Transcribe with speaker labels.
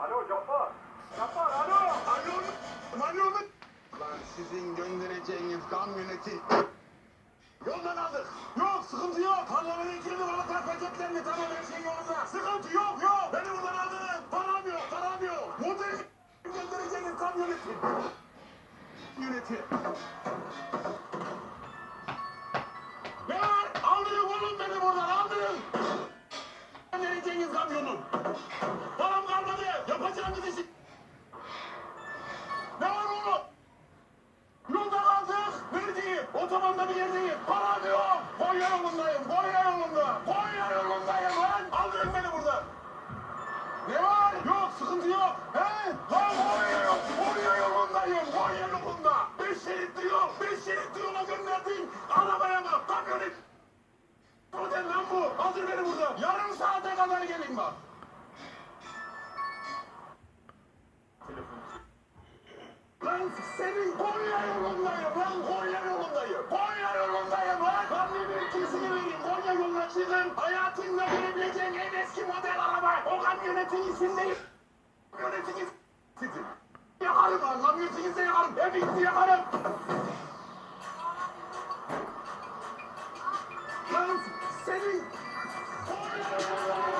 Speaker 1: Alo Cabbar. Cabbar alo.
Speaker 2: Alo, alo? Lan sizin göndereceğiniz kamyoneti yoldan aldık. Yok, sıkıntı yok. Parlamentin kirli balıklar paketlerini tamam her şey yolunda. Sıkıntı yok, yok. Beni buradan aldınız. Param yok, param yok. Model göndereceğiniz kamyoneti. Yöneti. Konya yolundayım. Konya yolunda. Konya yolundayım lan. Aldırın beni buradan. Ne var? Yok sıkıntı yok. He? Lan Konya yok. Konya yolundayım. Konya yolunda. Beş şeritli yol. Beş şeritli yola gönderdin. Arabaya bak. Kamyonet. Model lan bu. Aldır beni buradan. Yarım saate kadar gelin bak. Lan senin Konya yolundayım sizin hayatınla görebileceğin en eski model araba. O kamyonetin içindeyim. Kamyonetiniz sizin. Yakarım anlamıyorsunuz yakarım. Hepinizi yakarım. Yalnız senin